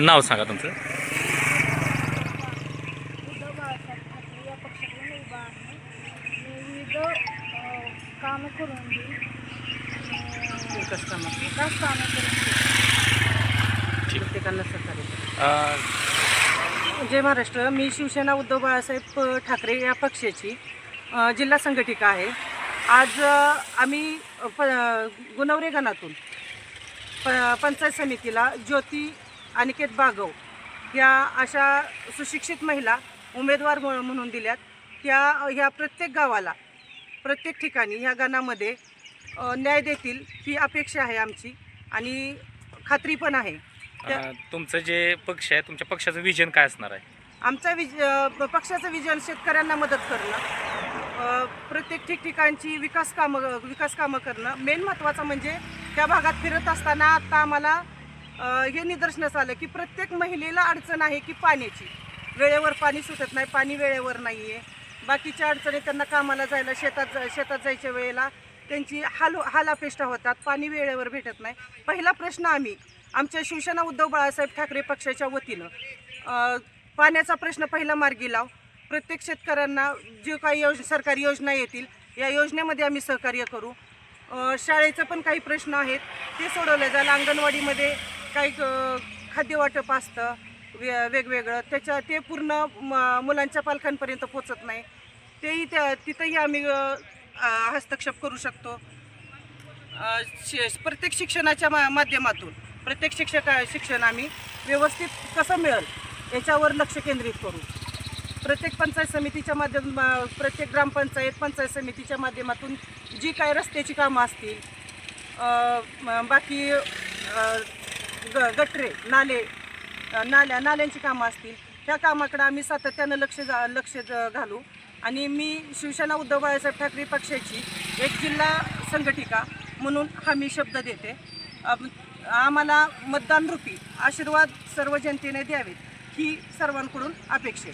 नाव सांगा तुमचं. उद्धव कामं करून देईन विकास कामं विकास कामं करून देईन प्रत्येकांना सहकार्य जय महाराष्ट्र. मी शिवसेना उद्धव बाळासाहेब ठाकरे या पक्षाची जिल्हा संघटिका आहे. आज आम्ही प गुणवरे गणातून प पंचायत समितीला ज्योती अनिकेत बागव या अशा सुशिक्षित महिला उमेदवार म्ह- म्हणून दिल्यात. त्या ह्या प्रत्येक गावाला प्रत्येक ठिकाणी ह्या गणामध्ये न्याय देतील ही अपेक्षा आहे आमची आणि खात्री पण आहे. अ, तुमचं जे पक्ष आहे तुमच्या पक्षाचं विजन काय असणार आहे? आमचा विज अ, पक्षाचं विजन शेतकऱ्यांना मदत करणं अ, प्रत्येक ठिकठिकाणची विकास कामं विकास कामं करणं. मेन महत्त्वाचं म्हणजे त्या भागात फिरत असताना आता आम्हाला हे निदर्शनास आलं की प्रत्येक महिलेला अडचण आहे की पाण्याची. वेळेवर पाणी सुटत नाही पाणी वेळेवर नाही आहे बाकीच्या अडचणी त्यांना कामाला जायला शेतात जा- शेतात जायच्या वेळेला त्यांची हाल हालापेष्टा होतात पाणी वेळेवर भेटत नाही. पहिला प्रश्न आम्ही आमच्या शिवसेना उद्धव बाळासाहेब ठाकरे पक्षाच्या वतीनं पाण्याचा प्रश्न पहिला मार्गी लाव. प्रत्येक शेतकऱ्यांना जे काही योज सरकारी योजना येतील या योजनेमध्ये आम्ही सहकार्य करू. शाळेचं पण काही प्रश्न आहेत ते सोडवले जाईल अंगणवाडीमध्ये काही अ, खाद्यवाटप असतं वे वेगवेगळं. त्याच्या ते पूर्ण म- मुलांच्या पालकांपर्यंत पोचत नाही. तेही त्या तिथंही आम्ही हस्तक्षेप करू शकतो. शि प्रत्येक शिक्षणाच्या मा माध्यमातून प्रत्येक शिक्षक शिक्षण आम्ही व्यवस्थित कसं मिळेल याच्यावर लक्ष केंद्रित करू. प्रत्येक पंचायत समितीच्या माध्यम प्रत्येक ग्रामपंचायत पंचायत समितीच्या माध्यमातून जी काय रस्त्याची कामं असतील बाकी ग गटरे नाले नाल्या नाल्यांची कामं असतील. त्या कामाकडे आम्ही सातत्यानं लक्ष जा लक्ष घालू. आणि मी शिवसेना उद्धव बाळासाहेब ठाकरे पक्षाची एक जिल्हा संघटिका म्हणून हा मी शब्द देते. आम्हाला मतदान रूपी आशीर्वाद सर्व जनतेने द्यावेत ही सर्वांकडून अपेक्षा